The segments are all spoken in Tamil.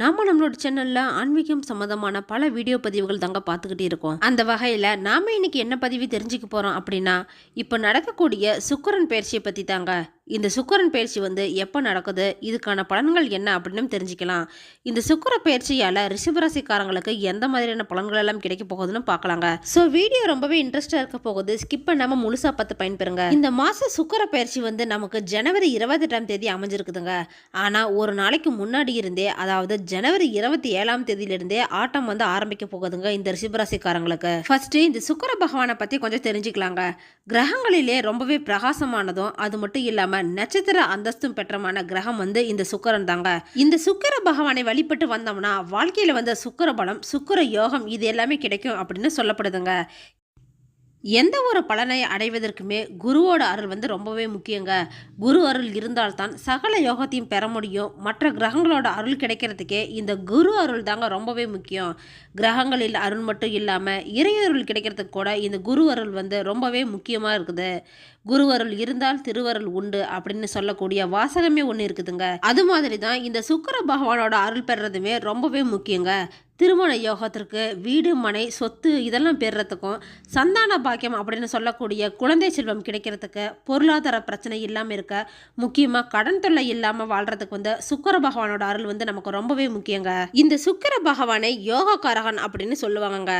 நாம நம்மளோட சேனல்ல ஆன்மீகம் சம்மந்தமான பல வீடியோ பதிவுகள் தாங்க பார்த்துக்கிட்டே இருக்கோம். அந்த வகையில் நாம இன்னைக்கு என்ன பதிவு தெரிஞ்சுக்க போறோம் அப்படின்னா இப்போ நடக்கக்கூடிய சுக்கரன் பயிற்சியை பற்றி தாங்க. இந்த சுக்கரன் பயிற்சி வந்து எப்போ நடக்குது இதுக்கான பலன்கள் என்ன அப்படின்னு தெரிஞ்சுக்கலாம். இந்த சுக்கர பயிற்சியால் ரிஷபராசிக்காரங்களுக்கு எந்த மாதிரியான பலன்கள் எல்லாம் கிடைக்க போகுதுன்னு பார்க்கலாங்க. ஸோ வீடியோ ரொம்பவே இன்ட்ரெஸ்டாக இருக்க போகுது. ஸ்கிப் பண்ணாமல் முழுசாக பார்த்து பயன்பெறுங்க. இந்த மாதம் சுக்கர பயிற்சி வந்து நமக்கு ஜனவரி இருபத்தெட்டாம் தேதி அமைஞ்சிருக்குதுங்க. ஆனால் ஒரு நாளைக்கு முன்னாடி இருந்தே அதாவது ஜனவரி இருபத்தி ஏழாம் தேதியிலிருந்தே ஆட்டம் வந்து ஆரம்பிக்க போகுதுங்க இந்த ரிஷபராசிக்காரங்களுக்கு. ஃபர்ஸ்ட் இந்த சுக்கர பகவானை பற்றி கொஞ்சம் தெரிஞ்சுக்கலாங்க. கிரகங்களிலே ரொம்பவே பிரகாசமானதும் அது மட்டும் இல்லாம நட்சத்திர அந்தஸ்தும் பெற்றமான கிரகம் வந்து இந்த சுக்கரன் தாங்க. இந்த சுக்கிர பகவானை வழிபட்டு வந்தோம்னா வாழ்க்கையில வந்த சுக்கிர பலம் சுக்கிர யோகம் இது எல்லாமே கிடைக்கும் அப்படின்னு சொல்லப்படுதுங்க. எந்த ஒரு பலனை அடைவதற்குமே குருவோட அருள் வந்து ரொம்பவே முக்கியங்க. குரு அருள் இருந்தால்தான் சகல யோகத்தையும் பெற முடியும். மற்ற கிரகங்களோட அருள் கிடைக்கிறதுக்கே இந்த குரு அருள் தாங்க ரொம்பவே முக்கியம். கிரகங்களில் அருள் மட்டும் இல்லாமல் இறையருள் கிடைக்கிறதுக்கு கூட இந்த குரு அருள் வந்து ரொம்பவே முக்கியமாக இருக்குது. குரு அருள் இருந்தால் திருவருள் உண்டு அப்படின்னு சொல்லக்கூடிய வாசகமே ஒன்று இருக்குதுங்க. அது மாதிரி தான் இந்த சுக்கிர பகவானோட அருள் பெறுறதுமே ரொம்பவே முக்கியங்க. திருமண யோகத்திற்கு வீடு மனை சொத்து இதெல்லாம் பெறுறதுக்கும் சந்தான பாக்கியம் அப்படின்னு சொல்லக்கூடிய குழந்தை செல்வம் கிடைக்கிறதுக்கு பொருளாதார பிரச்சனை இல்லாமல் இருக்க முக்கியமாக கடன் தொல்லை இல்லாமல் வாழ்கிறதுக்கு வந்து சுக்கர பகவானோட அருள் வந்து நமக்கு ரொம்பவே முக்கியங்க. இந்த சுக்கிர பகவானை யோகக்காரகன் அப்படின்னு சொல்லுவாங்கங்க.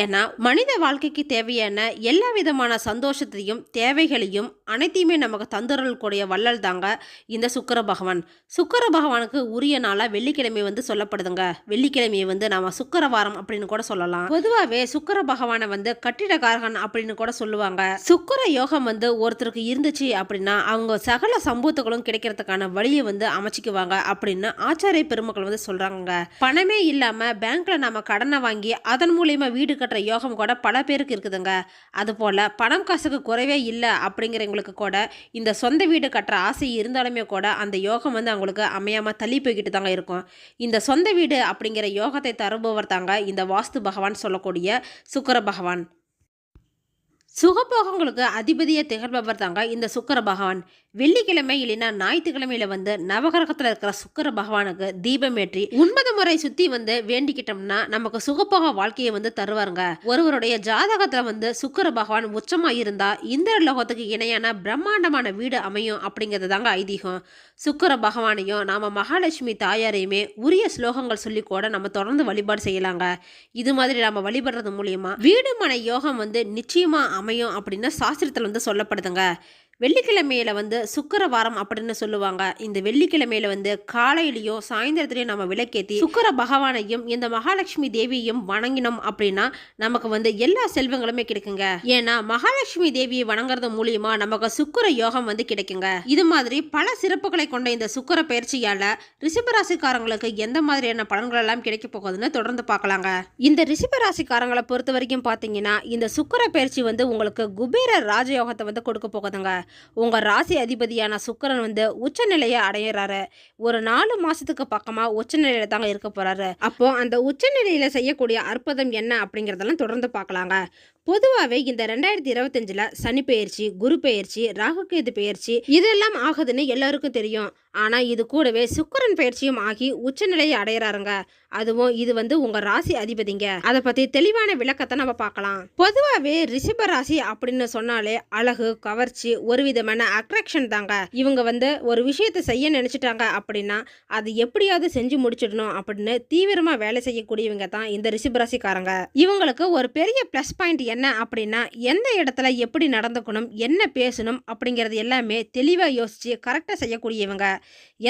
ஏன்னா மனித வாழ்க்கைக்கு தேவையான எல்லா விதமான சந்தோஷத்தையும் தேவைகளையும் அனைத்தையுமே நமக்கு தந்துரக்கூடிய வள்ளல் தாங்க இந்த சுக்கிர பகவான். சுக்கிர பகவானுக்கு உரிய நாளாக வெள்ளிக்கிழமை வந்து சொல்லப்படுதுங்க. வெள்ளிக்கிழமையை வந்து நம்ம சுக்கரவாரம் அப்படின்னு கூட சொல்லலாம். பொதுவாகவே சுக்கர பகவானை வந்து கட்டிடக்காரகன் அப்படின்னு கூட சொல்லுவாங்க. சுக்கர யோகம் வந்து ஒருத்தருக்கு இருந்துச்சு அப்படின்னா அவங்க சகல சம்பவத்துகளும் கிடைக்கிறதுக்கான வழியை வந்து அமைச்சிக்குவாங்க அப்படின்னு ஆச்சாரிய பெருமக்கள் வந்து சொல்றாங்க பணமே இல்லாம பேங்க்ல நம்ம கடனை வாங்கி அதன் மூலியமா வீடு கட்டுற யோகம் கூட பல பேருக்கு இருக்குதுங்க. அது போல பணம் காசுக்கு குறைவே இல்லை அப்படிங்கிறவங்களுக்கு கூட இந்த சொந்த வீடு கட்டுற ஆசை இருந்தாலுமே கூட அந்த யோகம் வந்து அவங்களுக்கு அமையாம தள்ளி போய்கிட்டு தாங்க இருக்கும். இந்த சொந்த வீடு அப்படிங்கிற யோகத்தை தருபவர் தாங்க இந்த வாஸ்து பகவான் சொல்லக்கூடிய சுக்கர பகவான். சுகபோகங்களுக்கு அதிபதியை திகழ்பவர் தாங்க இந்த சுக்கர பகவான். வெள்ளிக்கிழமை இல்லைன்னா ஞாயிற்றுக்கிழமையில வந்து நவகிரகத்தில் இருக்கிற சுக்கர பகவானுக்கு தீபம் ஏற்றி ஒன்பது முறை சுத்தி வந்து வேண்டிக்கிட்டோம்னா நமக்கு சுகபோக வாழ்க்கையை வந்து தருவாருங்க. ஒருவருடைய ஜாதகத்துல வந்து சுக்கர பகவான் உச்சமா இருந்தா இந்த லோகத்துக்கு இணையான பிரம்மாண்டமான வீடு அமையும் அப்படிங்கிறது தாங்க ஐதீகம். சுக்கர பகவானையும் நாம மகாலட்சுமி தாயாரையுமே உரிய ஸ்லோகங்கள் சொல்லி கூட நம்ம தொடர்ந்து வழிபாடு செய்யலாங்க. இது மாதிரி நம்ம வழிபடுறது மூலியமா வீடு மனை யோகம் வந்து நிச்சயமா அமையும் அப்படின்னு சாஸ்திரத்தில் வந்து சொல்லப்படுதுங்க. வெள்ளிக்கிழமையில வந்து சுக்கிர வாரம் அப்படின்னு சொல்லுவாங்க. இந்த வெள்ளிக்கிழமையில வந்து காலையிலயும் சாயந்தரத்துலயும் நம்ம விளக்கேத்தி சுக்கிர பகவானையும் இந்த மகாலட்சுமி தேவியையும் வணங்கினோம் அப்படின்னா நமக்கு வந்து எல்லா செல்வங்களுமே கிடைக்குங்க. ஏன்னா மகாலட்சுமி தேவியை வணங்குறது மூலியமா நமக்கு சுக்கிர யோகம் வந்து கிடைக்குங்க. இது மாதிரி பல சிறப்புகளை கொண்ட இந்த சுக்கர பயிற்சியால ரிஷபராசிக்காரங்களுக்கு எந்த மாதிரியான பலன்கள் எல்லாம் கிடைக்க போகுதுன்னு தொடர்ந்து பார்க்கலாங்க. இந்த ரிஷபராசிக்காரங்களை பொறுத்த வரைக்கும் பார்த்தீங்கன்னா இந்த சுக்கிர பயிற்சி வந்து உங்களுக்கு குபேர ராஜயோகத்தை வந்து கொடுக்க போகுதுங்க. உங்கள் ராசி அதிபதியான சுக்கிரன் வந்து உச்சநிலையை அடையிறாரு. ஒரு நாலு மாதத்துக்கு பக்கமாக உச்சநிலையில் தாங்க இருக்க போகிறாரு அப்போது அந்த உச்சநிலையில் செய்யக்கூடிய அற்புதம் என்ன அப்படிங்கிறதெல்லாம் தொடர்ந்து பார்க்கலாங்க. பொதுவாகவே இந்த ரெண்டாயிரத்தி இருபத்தஞ்சில் சனி பெயர்ச்சி குரு பெயர்ச்சி ராகுகேது பெயர்ச்சி இதெல்லாம் ஆகுதுன்னு எல்லாருக்கும் தெரியும். ஆனால் இது கூடவே சுக்கரன் பயிற்சியும் ஆகி உச்சநிலையை அடையிறாருங்க. அதுவும் இது வந்து உங்கள் ராசி அதிபதிங்க. அதை பற்றி தெளிவான விளக்கத்தை நம்ம பார்க்கலாம். பொதுவாகவே ரிஷப ராசி அப்படின்னு சொன்னாலே அழகு கவர்ச்சி ஒரு விதமான அட்ராக்ஷன் தாங்க. இவங்க வந்து ஒரு விஷயத்தை செய்ய நினச்சிட்டாங்க அப்படின்னா அது எப்படியாவது செஞ்சு முடிச்சிடணும் அப்படின்னு தீவிரமாக வேலை செய்யக்கூடியவங்க தான் இந்த ரிஷபராசிக்காரங்க இவங்களுக்கு ஒரு பெரிய ப்ளஸ் பாயிண்ட் என்ன அப்படின்னா எந்த இடத்துல எப்படி நடந்துக்கணும் என்ன பேசணும் அப்படிங்கிறது எல்லாமே தெளிவாக யோசித்து கரெக்டாக செய்யக்கூடியவங்க.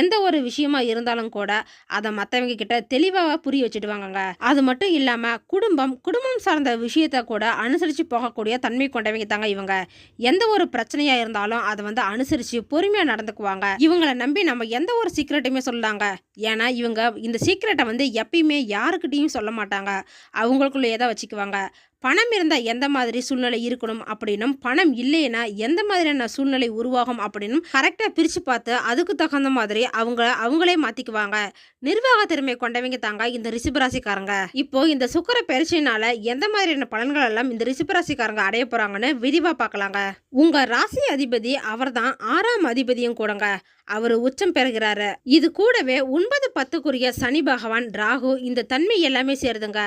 எந்த ஒரு விஷயமா இருந்தாலும் கூட அதை மற்றவங்க கிட்ட தெளிவாக புரிய வச்சுடுவாங்கங்க. அது மட்டும் இல்லாமல் குடும்பம் குடும்பம் சார்ந்த விஷயத்த கூட அனுசரித்து போகக்கூடிய தன்மை கொண்டவங்க தாங்க இவங்க. எந்த ஒரு பிரச்சனையாக இருந்தாலும் அதை வந்து அனுசரித்து பொறுமையாக நடந்துக்குவாங்க. இவங்களை நம்பி நம்ம எந்த ஒரு சீக்ரெட்டையுமே சொல்லலாங்க. ஏன்னா இவங்க இந்த சீக்ரெட்டை வந்து எப்பயுமே யாருக்கிட்டையும் சொல்ல மாட்டாங்க. அவங்களுக்குள்ளேயே தான் வச்சுக்குவாங்க. பணம் இருந்தால் எந்த மாதிரி சூழ்நிலை இருக்கணும் அப்படின்னும் பணம் இல்லைன்னா எந்த மாதிரியான சூழ்நிலை உருவாகும் அப்படின்னும் கரெக்டாக பிரித்து பார்த்து அதுக்கு தகுந்த மாதிரி அவங்க அவங்களே மாற்றிக்குவாங்க நிர்வாக திறமை கொண்டவங்க தாங்க இந்த ரிஷபராசிக்காரங்க. இப்போ இந்த சுக்கர பயிற்சியினால எந்த மாதிரியான பலன்கள் எல்லாம் இந்த ரிஷபராசிக்காரங்க அடைய போகிறாங்கன்னு விரிவாக பார்க்கலாங்க. உங்கள் ராசி அதிபதி அவர்தான் ஆறாம் அதிபதியும் கூடங்க. அவர் உச்சம் பெறுகிறாரு. இது கூடவே ஒன்பது பத்துக்குரிய சனி பகவான் ராகு இந்த தன்மை எல்லாமே சேருதுங்க.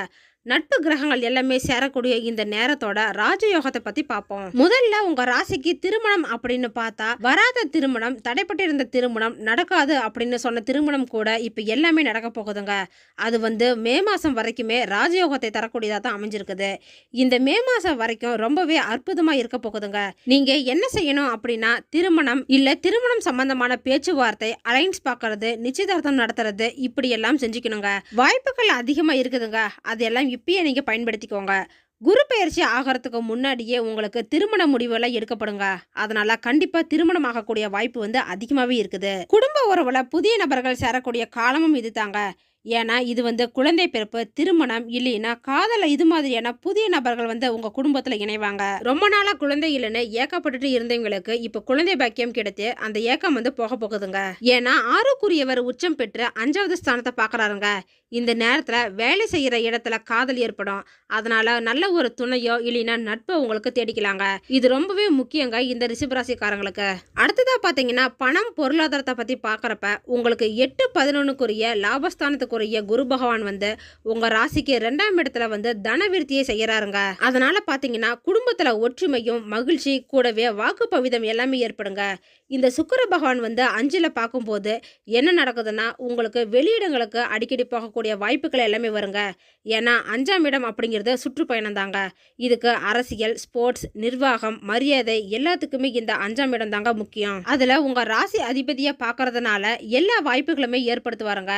நட்பு கிரகங்கள் எல்லாமே சேரக்கூடிய இந்த நேரத்தோட ராஜயோகத்தை பத்தி பார்ப்போம். முதல்ல உங்க ராசிக்கு திருமணம் அப்படின்னு பார்த்தா வராத திருமணம் தடைப்பட்டிருந்த திருமணம் நடக்காது அப்படின்னு சொன்ன திருமணம் கூட இப்ப எல்லாமே நடக்க போகுதுங்க. அது வந்து மே மாசம் வரைக்குமே ராஜயோகத்தை தரக்கூடியதா தான் அமைஞ்சிருக்குது. இந்த மே மாசம் வரைக்கும் ரொம்பவே அற்புதமா இருக்க போகுதுங்க. நீங்க என்ன செய்யணும் அப்படின்னா திருமணம் இல்ல திருமணம் சம்பந்தமான பேச்சுவார்த்தை அலைன்ஸ் பார்க்கறது நிச்சயதார்த்தம் நடத்துறது இப்படி எல்லாம் செஞ்சுக்கணுங்க. வாய்ப்புகள் அதிகமா இருக்குதுங்க. அதெல்லாம் இப்பயே நீங்கள் பயன்படுத்திக்கோங்க. குரு பயிற்சி ஆகிறதுக்கு முன்னாடியே உங்களுக்கு திருமண முடிவெல்லாம் எடுக்கப்படுங்க. அதனால கண்டிப்பா திருமணம் ஆகக்கூடிய வாய்ப்பு வந்து அதிகமாகவே இருக்குது. குடும்ப உறவுல புதிய நபர்கள் சேரக்கூடிய காலமும் இது தாங்க ஏன்னா இது வந்து குழந்தை பிறப்பு திருமணம் இல்லைன்னா காதல இது மாதிரியான புதிய நபர்கள் வந்து உங்க குடும்பத்துல இணைவாங்க. ரொம்ப நாளா குழந்தை இல்லைன்னு ஏக்கப்பட்டுட்டு இருந்தவங்களுக்கு இப்ப குழந்தை பாக்கியம் கிடைத்து அந்த ஏக்கம் வந்து போக போகுதுங்க. ஏன்னா ஆறுக்குரியவர் உச்சம் பெற்று அஞ்சாவது ஸ்தானத்தை பாக்குறாருங்க. இந்த நேரத்துல வேலை செய்யற இடத்துல காதல் ஏற்படும். அதனால நல்ல ஒரு துணையோ இல்லைன்னா நட்பை உங்களுக்கு தேடிக்கலாங்க. இது ரொம்பவே முக்கியங்க இந்த ரிஷபராசிக்காரங்களுக்கு. அடுத்ததா பாத்தீங்கன்னா பணம் பொருளாதாரத்தை பத்தி பாக்குறப்ப உங்களுக்கு எட்டு பதினொன்னுக்குரிய ராசிக்குரிய குரு பகவான் வந்து உங்க ராசிக்கு ரெண்டாம் இடத்துல வந்து தனவிருத்தியை செய்யறாருங்க. அதனால பாத்தீங்கன்னா குடும்பத்துல ஒற்றுமையும் மகிழ்ச்சி கூடவே வாக்கு பவிதம் எல்லாமே ஏற்படுங்க. இந்த சுக்கர பகவான் வந்து அஞ்சில் பார்க்கும்போது என்ன நடக்குதுன்னா உங்களுக்கு வெளியிடங்களுக்கு அடிக்கடி போகக்கூடிய வாய்ப்புகள் எல்லாமே வருங்க. ஏன்னா அஞ்சாம் இடம் அப்படிங்கிறது சுற்றுப்பயணம் தாங்க. இதுக்கு அரசியல் ஸ்போர்ட்ஸ் நிர்வாகம் மரியாதை எல்லாத்துக்குமே இந்த அஞ்சாம் இடம் தாங்க முக்கியம். அதில் உங்கள் ராசி அதிபதியை பார்க்கறதுனால எல்லா வாய்ப்புகளுமே ஏற்படுத்துவாருங்க.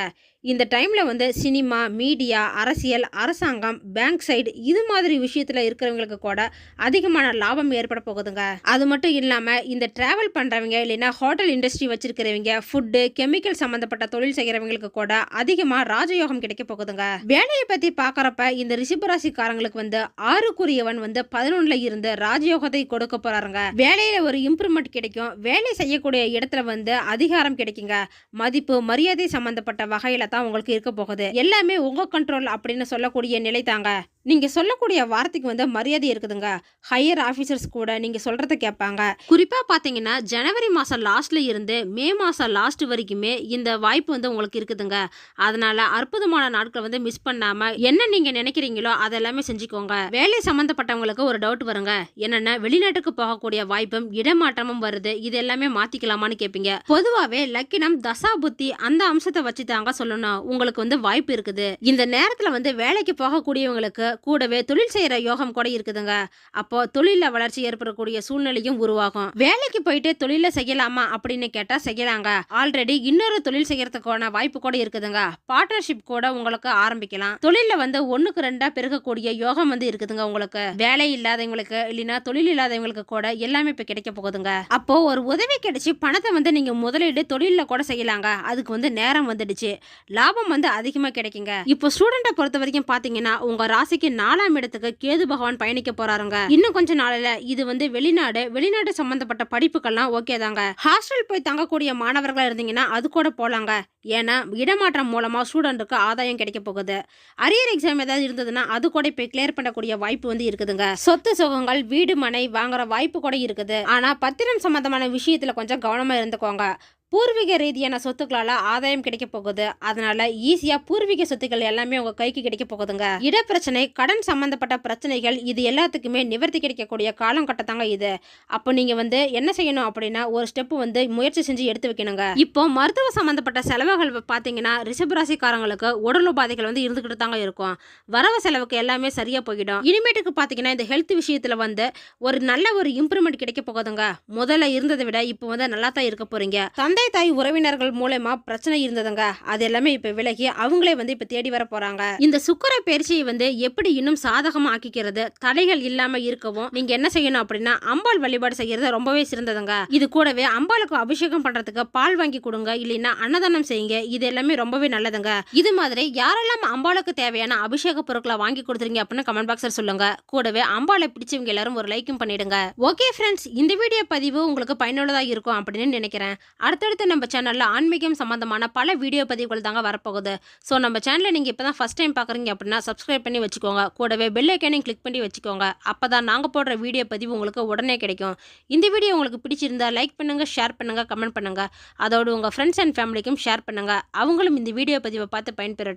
இந்த டைமில் வந்து சினிமா மீடியா அரசியல் அரசாங்கம் பேங்க் சைடு இது மாதிரி விஷயத்தில் இருக்கிறவங்களுக்கு கூட அதிகமான லாபம் ஏற்பட போகுதுங்க. அது மட்டும் இல்லாமல் இந்த ட்ராவல் பண்ணுறவங்க இல்லைன்னா ஹோட்டல் இண்டஸ்ட்ரி வச்சிருக்கிறவங்க ஃபுட்டு கெமிக்கல் சம்மந்தப்பட்ட தொழில் செய்கிறவங்களுக்கு கூட அதிகமாக ராஜயோகம் கிடைக்க போகுதுங்க. வேலையை பற்றி பார்க்குறப்ப இந்த ரிஷபராசிக்காரங்களுக்கு வந்து ஆறுக்குரியவன் வந்து பதினொன்னுல இருந்து ராஜயோகத்தை கொடுக்க போகிறாருங்க வேலையில் ஒரு இம்ப்ரூவ்மெண்ட் கிடைக்கும். வேலை செய்யக்கூடிய இடத்துல வந்து அதிகாரம் கிடைக்குங்க. மதிப்பு மரியாதை சம்மந்தப்பட்ட வகையில் தான் உங்களுக்கு இருக்க போகுது. எல்லாமே உங்க கண்ட்ரோல் அப்படின்னு சொல்லக்கூடிய நிலை தாங்க. நீங்கள் சொல்லக்கூடிய வார்த்தைக்கு வந்து மரியாதை இருக்குதுங்க. ஹையர் ஆஃபீஸர்ஸ் கூட நீங்கள் சொல்கிறத கேட்பாங்க. குறிப்பாக பார்த்தீங்கன்னா ஜனவரி மாதம் லாஸ்ட்டில் இருந்து மே மாதம் லாஸ்ட் வரைக்குமே இந்த வாய்ப்பு வந்து உங்களுக்கு இருக்குதுங்க. அதனால் அற்புதமான நாட்களை வந்து மிஸ் பண்ணாமல் என்ன நீங்கள் நினைக்கிறீங்களோ அதெல்லாமே செஞ்சுக்கோங்க. வேலை சம்மந்தப்பட்டவங்களுக்கு ஒரு டவுட் வருங்க. என்னென்னா வெளிநாட்டுக்கு போகக்கூடிய வாய்ப்பும் இடமாற்றமும் வருது. இது எல்லாமே மாற்றிக்கலாமான்னு கேட்பீங்க. பொதுவாகவே லக்கினம் தசா புத்தி அந்த அம்சத்தை வச்சு தாங்க சொல்லணும். உங்களுக்கு வந்து வாய்ப்பு இருக்குது. இந்த நேரத்தில் வந்து வேலைக்கு போகக்கூடியவங்களுக்கு கூடவே தொழில் செய்கிற யோகம் கூட இருக்குதுங்க. அப்போ தொழில வளர்ச்சி ஏற்படக்கூடிய சூழ்நிலையும் உருவாகும். வேலைக்கு போயிட்டு தொழில செய்யலாமா அப்படின்னு கேட்டால் செய்யலாங்க. ஆல்ரெடி இன்னொரு தொழில் செய்யறதுக்கான வாய்ப்பு கூட இருக்குதுங்க. பார்ட்னர்ஷிப் கூட உங்களுக்கு ஆரம்பிக்கலாம். தொழிலில் வந்து ஒன்றுக்கு ரெண்டாக பெருகக்கூடிய யோகம் வந்து இருக்குதுங்க உங்களுக்கு. வேலை இல்லாதவங்களுக்கு இல்லைன்னா தொழில் இல்லாதவங்களுக்கு கூட எல்லாமே இப்போ கிடைக்க போகுதுங்க. அப்போ ஒரு உதவி கிடைச்சி பணத்தை வந்து நீங்கள் முதலீடு தொழிலில் கூட செய்யலாங்க. அதுக்கு வந்து நேரம் வந்துடுச்சு. லாபம் வந்து அதிகமாக கிடைக்குங்க. இப்போ ஸ்டூடெண்ட்டை பொறுத்த வரைக்கும் பார்த்தீங்கன்னா உங்கள் ராசிக்கு நாலாம் இடத்துக்கு கேது பகவான் பயணிக்க போறாருங்க. இன்னும் கொஞ்ச நாள்ல இது வந்து வெளிநாடு வெளிநாடு சம்பந்தப்பட்ட படிப்புக்கெல்லாம் ஓகே தாங்க. ஹாஸ்டல் போய் தங்கக்கூடிய மாணவர்களாக இருந்தீங்கன்னா அது கூட போலாங்க. ஏன்னா இடமாற்றம் மூலமா ஸ்டூடெண்ட்டுக்கு ஆதாயம் கிடைக்க போகுது. அரியர் எக்ஸாம் ஏதாவது இருந்ததுன்னா அது கூட இப்போ கிளியர் பண்ணக்கூடிய வாய்ப்பு வந்து இருக்குதுங்க. சொத்து சுகங்கள் வீடு மனை வாங்குற வாய்ப்பு கூட இருக்குது. ஆனா பத்திரம் சம்பந்தமான விஷயத்துல கொஞ்சம் கவனமா இருந்துக்கோங்க. பூர்வீக ரீதியான சொத்துக்களால் ஆதாயம் கிடைக்க போகுது. அதனால ஈஸியா பூர்வீக சொத்துக்கள் எல்லாமே உங்க கைக்கு கிடைக்க போகுதுங்க. இடப்பிரச்சனை கடன் சம்பந்தப்பட்ட பிரச்சனைகள் இது எல்லாத்துக்குமே நிவர்த்தி கிடைக்கக்கூடிய காலம் கட்டத்தாங்க இது. அப்போ நீங்க வந்து என்ன செய்யணும் அப்படின்னா ஒரு ஸ்டெப் வந்து முயற்சி செஞ்சு எடுத்து வைக்கணுங்க. இப்போ மருத்துவ சம்பந்தப்பட்ட செலவுகள் பார்த்தீங்கன்னா ரிஷபராசிக்காரங்களுக்கு உடல் உபாதைகள் வந்து இருந்துகிட்டு தாங்க இருக்கும். வரவு செலவுக்கு எல்லாமே சரியா போயிடும். இனிமேட்டுக்கு பார்த்தீங்கன்னா இந்த ஹெல்த் விஷயத்துல வந்து ஒரு நல்ல ஒரு இம்ப்ரூவ்மெண்ட் கிடைக்க போகுதுங்க. முதல்ல இருந்ததை விட இப்போ வந்து நல்லா தான் இருக்க போறீங்க. தந்தை தந்தை தாய் உறவினர்கள் மூலமா பிரச்சனை இருந்ததுங்க. அது எல்லாமே இப்ப விலகி அவங்களே வந்து இப்ப தேடி வர போறாங்க. இந்த சுக்கர பயிற்சியை வந்து எப்படி இன்னும் சாதகமா ஆக்கிக்கிறது? தடைகள் இல்லாம இருக்கவும் நீங்க என்ன செய்யணும் அப்படின்னா அம்பாள் வழிபாடு செய்யறது ரொம்பவே சிறந்ததுங்க. இது கூடவே அம்பாளுக்கு அபிஷேகம் பண்றதுக்கு பால் வாங்கி கொடுங்க இல்லைன்னா அன்னதானம் செய்யுங்க. இது எல்லாமே ரொம்பவே நல்லதுங்க. இது மாதிரி யாரெல்லாம் அம்பாளுக்கு தேவையான அபிஷேக பொருட்களை வாங்கி கொடுத்துருங்க அப்படின்னு கமெண்ட் பாக்ஸில் சொல்லுங்க. கூடவே அம்பாளை பிடிச்சவங்க எல்லாரும் ஒரு லைக்கும் பண்ணிடுங்க. ஓகே ஃப்ரெண்ட்ஸ் இந்த வீடியோ பதிவு உங்களுக்கு பயனுள்ளதாக இருக்கும் அப்படின்னு நினைக்கிறேன். அடுத்த அடுத்தடுத்து நம்ம சேனலில் ஆன்மீகம் சம்மந்தமான பல வீடியோ பதிவுகள் தாங்க வரப்போகுது. ஸோ நம்ம சேனலில் நீங்கள் இப்போ தான் ஃபர்ஸ்ட் டைம் பார்க்குறீங்க அப்படின்னா சப்ஸ்கிரைப் பண்ணி வச்சுக்கோங்க. கூடவே பெல் ஐக்கானையும் கிளிக் பண்ணி வச்சுக்கோங்க. அப்போ தான் நாங்கள் போடுற வீடியோ பதிவு உங்களுக்கு உடனே கிடைக்கும். இந்த வீடியோ உங்களுக்கு பிடிச்சிருந்தா லைக் பண்ணுங்கள் ஷேர் பண்ணுங்க கமெண்ட் பண்ணுங்க. அதோடு உங்கள் ஃப்ரெண்ட்ஸ் அண்ட் ஃபேமிலிக்கும் ஷேர் பண்ணுங்க. அவங்களும் இந்த வீடியோ பதிவை பார்த்து பயன்பெறட்டும்